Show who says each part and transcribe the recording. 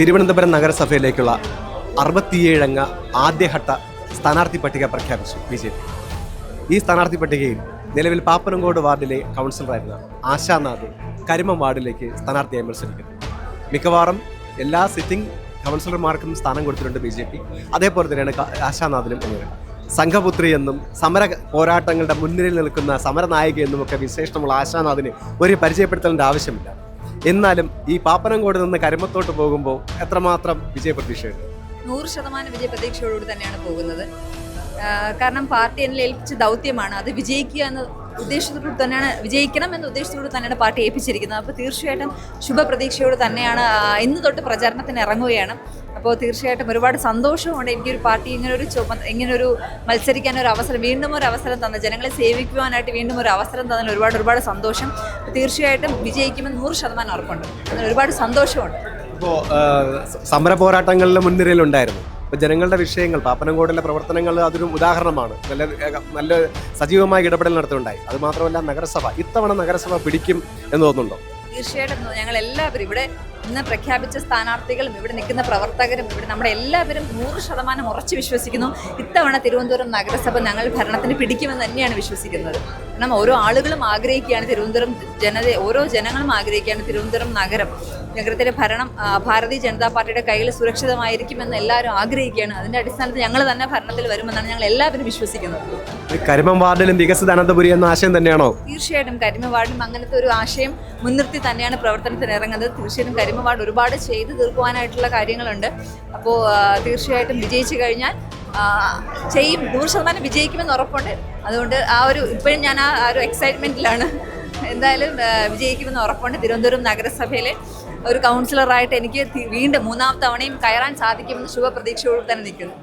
Speaker 1: തിരുവനന്തപുരം നഗരസഭയിലേക്കുള്ള അറുപത്തിയേഴംഗ ആദ്യഘട്ട സ്ഥാനാർത്ഥി പട്ടിക പ്രഖ്യാപിച്ചു ബി ജെ പി. ഈ സ്ഥാനാർത്ഥി പട്ടികയിൽ നിലവിൽ പാപ്പനംകോട് വാർഡിലെ കൗൺസിലറായിരുന്ന ആശാനാഥ് കരിമം വാർഡിലേക്ക് സ്ഥാനാർത്ഥിയായി മത്സരിക്കുന്നു. മിക്കവാറും എല്ലാ സിറ്റിംഗ് കൗൺസിലർമാർക്കും സ്ഥാനം കൊടുത്തിട്ടുണ്ട് ബി ജെ പി. അതേപോലെ തന്നെയാണ് ആശാനാഥിനും എന്നിവ സംഘപുത്രി എന്നും സമര പോരാട്ടങ്ങളുടെ മുൻനിരയിൽ നിൽക്കുന്ന സമരനായിക എന്നുമൊക്കെ വിശേഷണമുള്ള ആശാനാഥിന് ഒരു പരിചയപ്പെടുത്തേണ്ട ആവശ്യമില്ല. എന്നാലും ഈ പാപ്പനംകോട് നിന്ന് കരിമത്തോട്ട് പോകുമ്പോൾ എത്രമാത്രം വിജയപ്രതീക്ഷയുണ്ട്?
Speaker 2: നൂറ് ശതമാനം വിജയപ്രതീക്ഷയോടുകൂടി തന്നെയാണ് പോകുന്നത്. കാരണം പാർട്ടി എന്നെ ഏൽപ്പിച്ച ദൗത്യമാണ്. അത് വിജയിക്കുക എന്ന ഉദ്ദേശത്തോട് തന്നെയാണ് വിജയിക്കണം എന്ന ഉദ്ദേശത്തോട് തന്നെയാണ് പാർട്ടി ഏൽപ്പിച്ചിരിക്കുന്നത്. അപ്പോൾ തീർച്ചയായിട്ടും ശുഭപ്രതീക്ഷയോട് തന്നെയാണ് ഇന്ന് തൊട്ട് പ്രചാരണത്തിന് ഇറങ്ങുകയാണ്. അപ്പോൾ തീർച്ചയായിട്ടും ഒരുപാട് സന്തോഷമുണ്ട് എനിക്കൊരു പാർട്ടി ഇങ്ങനെ ഒരു ചുമ ഇങ്ങനെ ഒരു മത്സരിക്കാൻ ഒരു അവസരം വീണ്ടും ഒരു അവസരം തന്ന ജനങ്ങളെ സേവിക്കുവാനായിട്ട് വീണ്ടും ഒരു അവസരം തന്നതിൽ ഒരുപാട് ഒരുപാട് സന്തോഷം. തീർച്ചയായിട്ടും വിജയിക്കുമെന്ന് നൂറ് ശതമാനം ഉറപ്പുണ്ട്. ഒരുപാട് സന്തോഷമുണ്ട്.
Speaker 1: ഇപ്പോൾ സമര പോരാട്ടങ്ങളിലെ മുൻനിരയിലുണ്ടായിരുന്നു. ഇപ്പോൾ ജനങ്ങളുടെ വിഷയങ്ങൾ പാപ്പനംകോടിലെ പ്രവർത്തനങ്ങൾ അതൊരു ഉദാഹരണമാണ്. നല്ല നല്ല സജീവമായ ഇടപെടൽ നടത്തുന്നുണ്ടായി അത് മാത്രമല്ല നഗരസഭ ഇത്തവണ നഗരസഭ പിടിക്കും എന്ന് തോന്നുന്നുണ്ടോ?
Speaker 2: തീർച്ചയായിട്ടും ഞങ്ങൾ എല്ലാവരും ഇവിടെ ഇന്ന് പ്രഖ്യാപിച്ച സ്ഥാനാർത്ഥികളും ഇവിടെ നിൽക്കുന്ന പ്രവർത്തകരും ഇവിടെ നമ്മുടെ എല്ലാവരും നൂറ് ശതമാനം ഉറച്ചു വിശ്വസിക്കുന്നു. ഇത്തവണ തിരുവനന്തപുരം നഗരസഭ ഞങ്ങൾ ഭരണത്തിന് പിടിക്കുമെന്ന് തന്നെയാണ് വിശ്വസിക്കുന്നത്. കാരണം ഓരോ ആളുകളും ആഗ്രഹിക്കുകയാണ് തിരുവനന്തപുരം ജനത ഓരോ ജനങ്ങളും ആഗ്രഹിക്കുകയാണ് തിരുവനന്തപുരം നഗരം. നഗരത്തിലെ ഭരണം ഭാരതീയ ജനതാ പാർട്ടിയുടെ കയ്യിൽ സുരക്ഷിതമായിരിക്കുമെന്ന് എല്ലാവരും ആഗ്രഹിക്കുകയാണ്. അതിന്റെ അടിസ്ഥാനത്തിൽ ഞങ്ങൾ തന്നെ ഭരണത്തിൽ വരുമെന്നാണ് ഞങ്ങൾ എല്ലാവരും വിശ്വസിക്കുന്നത്.
Speaker 1: കരിമം വാർഡിലും വികസിത അനന്തപുരി എന്ന ആശയം തന്നെയാണോ?
Speaker 2: തീർച്ചയായിട്ടും കരിമ വാർഡിലും അങ്ങനത്തെ ഒരു ആശയം മുൻനിർത്തി തന്നെയാണ് പ്രവർത്തനത്തിന് ഇറങ്ങുന്നത്. തീർച്ചയായിട്ടും കരിമവാർഡ് ഒരുപാട് ചെയ്തു തീർക്കുവാനായിട്ടുള്ള കാര്യങ്ങളുണ്ട്. അപ്പോൾ തീർച്ചയായിട്ടും വിജയിച്ചു കഴിഞ്ഞാൽ ചെയ്യും. നൂറ് ശതമാനം വിജയിക്കുമെന്ന് ഉറപ്പുണ്ട്. അതുകൊണ്ട് ആ ഒരു ഇപ്പോഴും ഞാൻ ആ ഒരു എക്സൈറ്റ്മെന്റിലാണ് എന്തായാലും വിജയിക്കുമെന്ന് ഉറപ്പുണ്ട്. തിരുവനന്തപുരം നഗരസഭയിലെ ഒരു കൗൺസിലറായിട്ട് എനിക്ക് വീണ്ടും മൂന്നാം തവണയും കയറാൻ സാധിക്കുമെന്ന് ശുഭപ്രതീക്ഷയോട് തന്നെ നിൽക്കുന്നു.